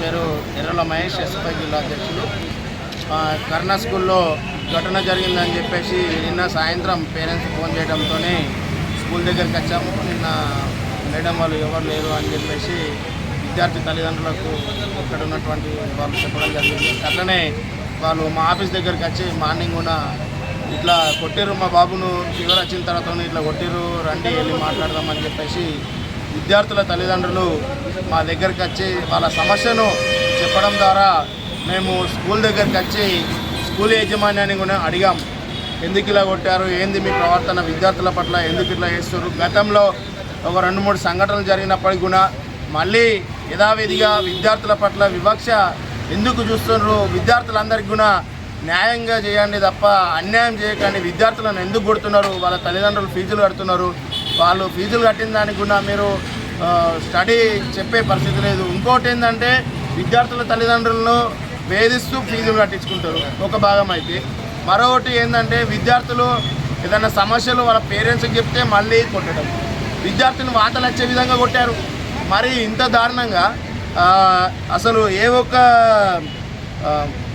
పేరు ఎర్రల మహేష్ ఎస్పై జిల్లా అధ్యక్షులు. కర్ణా కర్ణ స్కూల్లో ఘటన జరిగిందని చెప్పేసి నిన్న సాయంత్రం పేరెంట్స్ ఫోన్ చేయడంతోనే స్కూల్ దగ్గరికి వచ్చాము. నిన్న మేడం వాళ్ళు ఎవరు లేరు అని చెప్పేసి విద్యార్థి తల్లిదండ్రులకు ఇక్కడ ఉన్నటువంటి వాళ్ళు చెప్పడం జరిగింది. అట్లనే వాళ్ళు మా ఆఫీస్ దగ్గరికి వచ్చి మార్నింగ్ కూడా ఇట్లా కొట్టిర్రు మా బాబును ఫీవర్ వచ్చిన తర్వాత ఇట్లా కొట్టిర్రు రండి వెళ్ళి మాట్లాడదామని చెప్పేసి విద్యార్థుల తల్లిదండ్రులు మా దగ్గరికి వచ్చి వాళ్ళ సమస్యను చెప్పడం ద్వారా మేము స్కూల్ దగ్గరికి వచ్చి స్కూల్ యాజమాన్యాన్ని కూడా అడిగాం. ఎందుకు ఇలా కొట్టారు? ఏంది మీ ప్రవర్తన? విద్యార్థుల పట్ల ఎందుకు ఇట్లా చేస్తారు గతంలో ఒక రెండు మూడు సంఘటనలు జరిగినప్పటికి కూడా మళ్ళీ యథావిధిగా విద్యార్థుల పట్ల వివక్ష ఎందుకు చూస్తున్నారు విద్యార్థులందరికీ కూడా న్యాయంగా చేయండి తప్ప అన్యాయం చేయకండి. విద్యార్థులను ఎందుకు కొడుతున్నారు? వాళ్ళ తల్లిదండ్రులు ఫీజులు కడుతున్నారు. వాళ్ళు ఫీజులు కట్టిన దానికి కూడా మీరు స్టడీ చెప్పే పరిస్థితి లేదు. ఇంకోటి ఏంటంటే విద్యార్థుల తల్లిదండ్రులను వేధిస్తూ ఫీజులు కట్టించుకుంటారు. ఒక భాగం అయితే. మరొకటి ఏంటంటే విద్యార్థులు ఏదైనా సమస్యలు వాళ్ళ పేరెంట్స్కి చెప్తే మళ్ళీ కొట్టడం. విద్యార్థులు వాతలు వచ్చే విధంగా కొట్టారు. మరి ఇంత దారుణంగా అసలు ఏ ఒక్క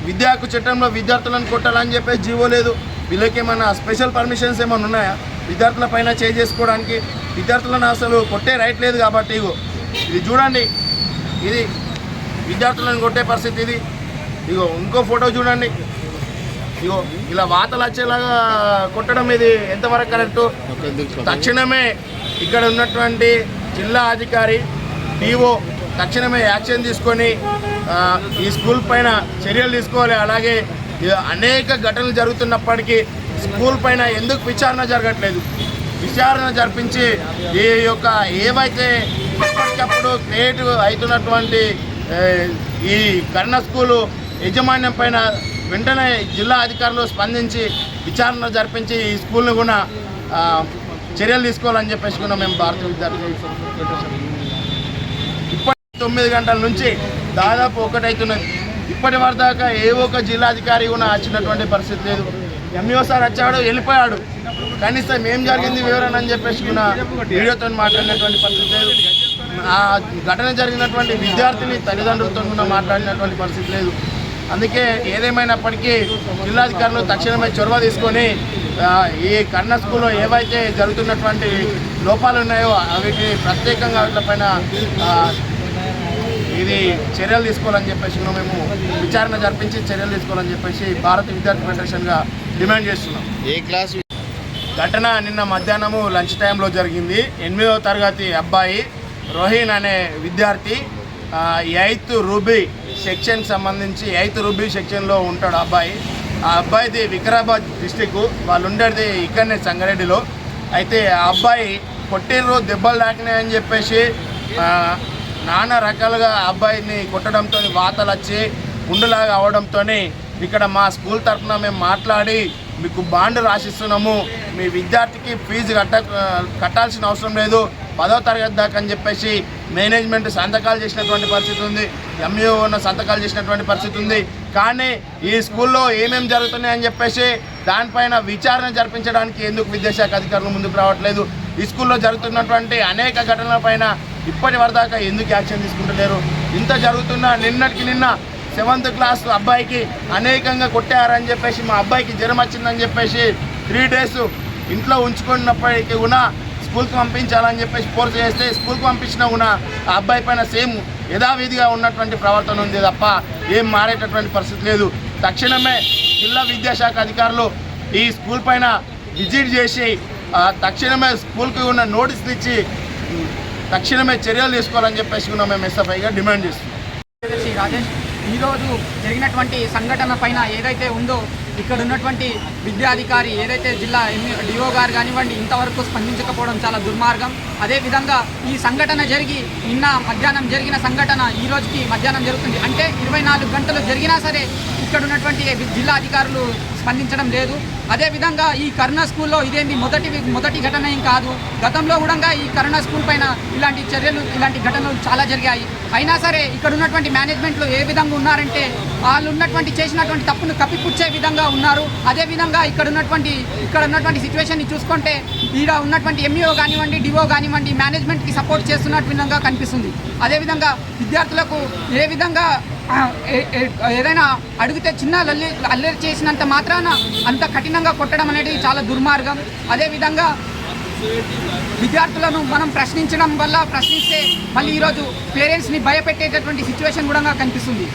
విద్యాకు చట్టంలో విద్యార్థులను కొట్టాలని చెప్పేసి జీవో లేదు. వీళ్ళకి ఏమైనా స్పెషల్ పర్మిషన్స్ ఏమైనా ఉన్నాయా? విద్యార్థుల పైన చేసుకోవడానికి విద్యార్థులను అసలు కొట్టే రైట్ లేదు కాబట్టి ఇగో ఇది చూడండి ఇది విద్యార్థులను కొట్టే పరిస్థితి ఇది. ఇగో ఇంకో ఫోటో చూడండి. ఇగో ఇలా వాతలు వచ్చేలాగా కొట్టడం ఇది ఎంతవరకు కరెక్టు తక్షణమే ఇక్కడ ఉన్నటువంటి జిల్లా అధికారి టీఓ తక్షణమే యాక్షన్ తీసుకొని ఈ స్కూల్ పైన చర్యలు తీసుకోవాలి. అలాగే అనేక ఘటనలు జరుగుతున్నప్పటికీ స్కూల్ పైన ఎందుకు విచారణ జరగట్లేదు? విచారణ జరిపించి ఈ యొక్క ఏవైతే ఎప్పటికప్పుడు క్రియేట్ అవుతున్నటువంటి ఈ కర్ణ స్కూలు యాజమాన్యం పైన వెంటనే జిల్లా అధికారులు స్పందించి విచారణ జరిపించి ఈ స్కూల్ను కూడా చర్యలు తీసుకోవాలని చెప్పేసి కూడా మేము భారతీయ విద్యార్థులు ఇప్పటి తొమ్మిది గంటల నుంచి దాదాపు ఒకటైతున్నది. ఇప్పటి వరదాకా ఏ ఒక్క జిల్లాధికారి కూడా వచ్చినటువంటి పరిస్థితి లేదు. ఎంఈఓ సార్ వచ్చాడు వెళ్ళిపోయాడు. కనీసం ఏం జరిగింది వివరణ అని చెప్పేసి కూడా వీడియోతో మాట్లాడినటువంటి పరిస్థితి లేదు. ఆ ఘటన జరిగినటువంటి విద్యార్థిని తల్లిదండ్రులతో కూడా మాట్లాడినటువంటి పరిస్థితి లేదు. అందుకే ఏదేమైనప్పటికీ జిల్లాధికారులు తక్షణమే చొరవ తీసుకొని ఈ కన్న స్కూల్లో ఏవైతే జరుగుతున్నటువంటి లోపాలు ఉన్నాయో వీటిని ప్రత్యేకంగా వీటిపైన ఇది చర్యలు తీసుకోవాలని చెప్పేసి మేము విచారణ జరిపించి చర్యలు తీసుకోవాలని చెప్పేసి భారత విద్యార్థి ఫెడరేషన్గా డిమాండ్ చేస్తున్నాం. ఏ క్లాస్? ఘటన నిన్న మధ్యాహ్నము లంచ్ టైంలో జరిగింది. ఎనిమిదవ తరగతి అబ్బాయి రోహిన్ అనే విద్యార్థి ఎయిత్ రూబీ సెక్షన్ సంబంధించి ఎయిత్ రూబీ సెక్షన్లో ఉంటాడు అబ్బాయి. ఆ అబ్బాయిది వికారాబాద్ డిస్టిక్ వాళ్ళు ఉండేది ఇక్కడనే సంగారెడ్డిలో. అయితే ఆ అబ్బాయి కొట్టిర్రు దెబ్బలు తాకినాయని చెప్పేసి నానా రకాలుగా అబ్బాయిని కొట్టడంతో వాతలు వచ్చి గుండెలాగా అవడంతో ఇక్కడ మా స్కూల్ తరఫున మేము మాట్లాడి మీకు బాండ్ రాసిస్తున్నాము. మీ విద్యార్థికి ఫీజు కట్ట కట్టాల్సిన అవసరం లేదు. పదో తరగతి దాకా అని చెప్పేసి మేనేజ్మెంట్ సంతకాలు చేసినటువంటి పరిస్థితి ఉంది. ఎంఈఓ ఉన్న సంతకాలు చేసినటువంటి పరిస్థితి ఉంది. కానీ ఈ స్కూల్లో ఏమేమి జరుగుతున్నాయని చెప్పేసి దానిపైన విచారణ జరిపించడానికి ఎందుకు విద్యాశాఖ అధికారులు ముందుకు రావట్లేదు? ఈ స్కూల్లో జరుగుతున్నటువంటి అనేక ఘటనలపైన ఇప్పటి వరదాకా ఎందుకు యాక్షన్ తీసుకుంటలేరు? ఇంత జరుగుతున్న నిన్నటికి నిన్న సెవెంత్ క్లాస్ అబ్బాయికి అనేకంగా కొట్టారని చెప్పేసి మా అబ్బాయికి జ్వరం వచ్చిందని చెప్పేసి త్రీ డేస్ ఇంట్లో ఉంచుకున్నప్పటికీ కూడా స్కూల్కి పంపించాలని చెప్పేసి ఫోర్స్ చేస్తే స్కూల్కి పంపించినా కూడా ఆ అబ్బాయి పైన సేమ్ యథావిధిగా ఉన్నటువంటి ప్రవర్తన ఉంది తప్ప ఏం మారేటటువంటి పరిస్థితి లేదు. తక్షణమే జిల్లా విద్యాశాఖ అధికారులు ఈ స్కూల్ పైన విజిట్ చేసి తక్షణమే స్కూల్కి ఉన్న నోటీసులు ఇచ్చి తక్షణమే చర్యలు తీసుకోవాలని చెప్పేసి కూడా మేము ఎస్ఎఫ్ఐగా డిమాండ్ చేస్తున్నాం. రాజేష్ ఈరోజు జరిగినటువంటి సంఘటన పైన ఏదైతే ఉందో ఇక్కడ ఉన్నటువంటి విద్యాధికారి ఏదైతే జిల్లా డిఓ గారు కానివ్వండి ఇంతవరకు స్పందించకపోవడం చాలా దుర్మార్గం. అదేవిధంగా ఈ సంఘటన జరిగి నిన్న మధ్యాహ్నం జరిగిన సంఘటన ఈ రోజుకి మధ్యాహ్నం జరుగుతుంది. అంటే ఇరవై నాలుగు గంటలు జరిగినా సరే ఇక్కడ ఉన్నటువంటి జిల్లా అధికారులు స్పందించడం లేదు. అదేవిధంగా ఈ కరుణ స్కూల్లో ఇదేంది మొదటి మొదటి ఘటన ఏం కాదు. గతంలో కూడా ఈ కరుణ స్కూల్ పైన ఇలాంటి చర్యలు ఇలాంటి ఘటనలు చాలా జరిగాయి. అయినా సరే ఇక్కడ ఉన్నటువంటి మేనేజ్మెంట్లు ఏ విధంగా ఉన్నారంటే వాళ్ళు ఉన్నటువంటి చేసినటువంటి తప్పును కప్పిపుచ్చే విధంగా విధంగా ఉన్నారు. అదేవిధంగా ఇక్కడ ఉన్నటువంటి ఇక్కడ ఉన్నటువంటి సిచ్యువేషన్ని చూసుకుంటే ఈడ ఉన్నటువంటి ఎంఈఓ కానివ్వండి డిఓ కానివ్వండి మేనేజ్మెంట్కి సపోర్ట్ చేస్తున్నట్టు విధంగా కనిపిస్తుంది. అదేవిధంగా విద్యార్థులకు ఏ విధంగా ఏదైనా అడిగితే చిన్న లల్లి అల్లరి చేసినంత మాత్రాన అంత కఠినంగా కొట్టడం అనేది చాలా దుర్మార్గం. అదేవిధంగా విద్యార్థులను మనం ప్రశ్నించడం వల్ల ప్రశ్నిస్తే మళ్ళీ ఈరోజు పేరెంట్స్ని భయపెట్టేటటువంటి సిచ్యువేషన్ కూడా కనిపిస్తుంది.